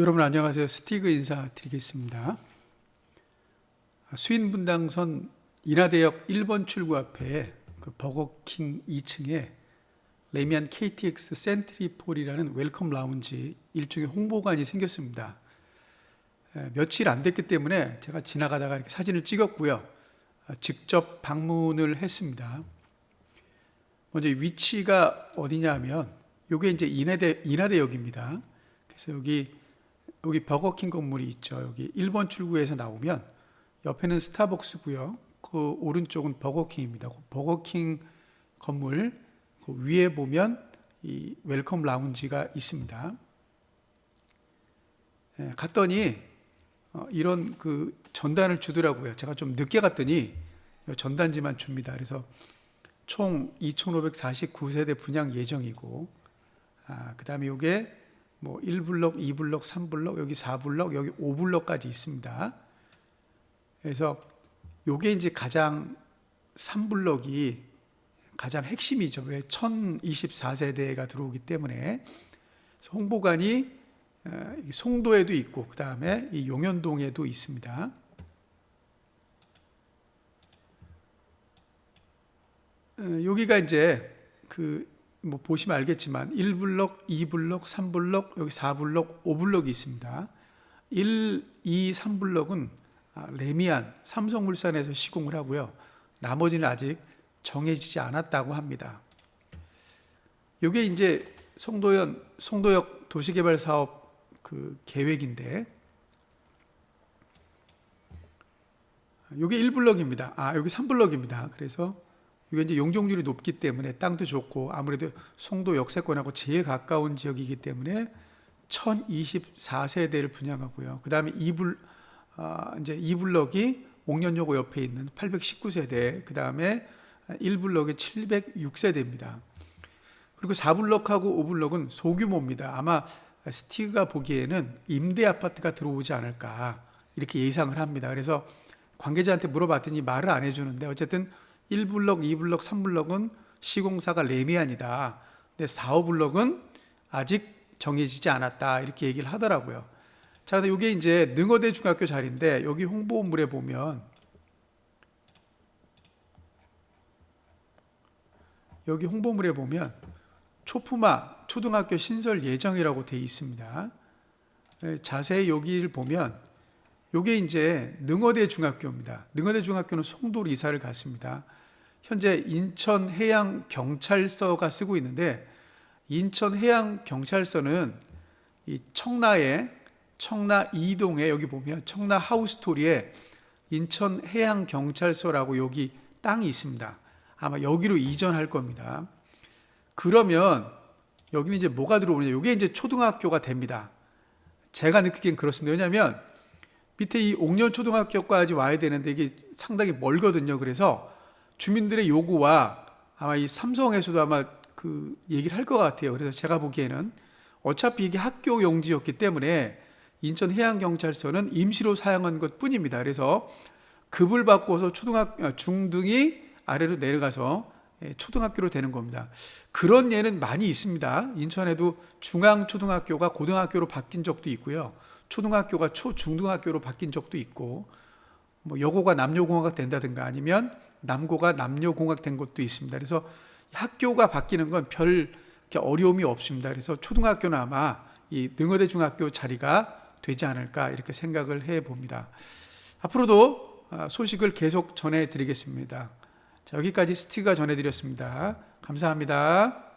여러분 안녕하세요. 스티그 인사드리겠습니다. 수인 분당선 인하대역 1번 출구 앞에 그 버거킹 2층에 레미안 KTX 센트리폴이라는 웰컴 라운지 일종의 홍보관이 생겼습니다. 에, 며칠 안 됐기 때문에 제가 지나가다가 이렇게 사진을 찍었고요. 아, 직접 방문을 했습니다. 먼저 이 위치가 어디냐면 요게 이제 인하대 인하대역입니다. 그래서 여기 여기 버거킹 건물이 있죠. 여기 1번 출구에서 나오면 옆에는 스타벅스고요. 그 오른쪽은 버거킹입니다. 그 버거킹 건물 그 위에 보면 이 웰컴 라운지가 있습니다. 예, 갔더니 어, 이런 그 전단을 주더라고요. 제가 좀 늦게 갔더니 전단지만 줍니다. 그래서 총 2,549세대 분양 예정이고, 아, 그 다음에 이게 뭐 1블럭, 2블럭, 3블럭, 여기 4블럭, 여기 5블럭까지 있습니다. 그래서 요게 이제 가장 3블럭이 가장 핵심이죠. 왜 1024세대가 들어오기 때문에 홍보관이 어, 이 송도에도 있고 그 다음에 이 용현동에도 있습니다. 어, 여기가 이제 그 뭐 보시면 알겠지만 1블럭, 2블럭, 3블럭, 여기 4블럭, 5블럭이 있습니다. 1, 2, 3블럭은 아, 레미안, 삼성물산에서 시공을 하고요. 나머지는 아직 정해지지 않았다고 합니다. 이게 이제 송도연 송도역 도시개발 사업 그 계획인데 이게 1블럭입니다. 아, 여기 3블럭입니다. 그래서 이게 이제 용적률이 높기 때문에 땅도 좋고 아무래도 송도 역세권하고 제일 가까운 지역이기 때문에 1024세대를 분양하고요. 그다음에 2블 아, 이제 2블럭이 옥년요고 옆에 있는 819세대, 그다음에 1블럭이 706세대입니다. 그리고 4블럭하고 5블럭은 소규모입니다. 아마 스티그가 보기에는 임대 아파트가 들어오지 않을까 이렇게 예상을 합니다. 그래서 관계자한테 물어봤더니 말을 안 해주는데 어쨌든 1블럭, 2블럭, 3블럭은 시공사가 레미안이다. 근데 4, 5블럭은 아직 정해지지 않았다. 이렇게 얘기를 하더라고요. 자, 근데 이게 이제 능어대 중학교 자리인데 여기 홍보물에 보면 여기 홍보물에 보면 초품화 초등학교 신설 예정이라고 돼 있습니다. 예, 자세히 여기를 보면 요게 이제 능어대 중학교입니다. 능어대 중학교는 송도로 이사를 갔습니다. 현재 인천 해양 경찰서가 쓰고 있는데 인천 해양 경찰서는 이 청라에 청라 이동에 여기 보면 청라 하우스토리에 인천 해양 경찰서라고 여기 땅이 있습니다. 아마 여기로 이전할 겁니다. 그러면 여기는 이제 뭐가 들어오느냐? 이게 이제 초등학교가 됩니다. 제가 느끼기엔 그렇습니다. 왜냐하면 밑에 이 옥년 초등학교까지 와야 되는데 이게 상당히 멀거든요. 그래서 주민들의 요구와 아마 이 삼성에서도 아마 그 얘기를 할 것 같아요. 그래서 제가 보기에는 어차피 이게 학교 용지였기 때문에 인천 해양경찰서는 임시로 사용한 것 뿐입니다. 그래서 급을 바꿔서 초등학 중등이 아래로 내려가서 예, 초등학교로 되는 겁니다. 그런 예는 많이 있습니다. 인천에도 중앙초등학교가 고등학교로 바뀐 적도 있고요. 초등학교가 초중등학교로 바뀐 적도 있고, 뭐 여고가 남녀공학 된다든가 아니면 남고가 남녀공학 된 것도 있습니다. 그래서 학교가 바뀌는 건 별 어려움이 없습니다. 그래서 초등학교는 아마 이 능어대 중학교 자리가 되지 않을까 이렇게 생각을 해 봅니다. 앞으로도 아, 소식을 계속 전해 드리겠습니다. 자, 여기까지 스티가 전해 드렸습니다. 감사합니다.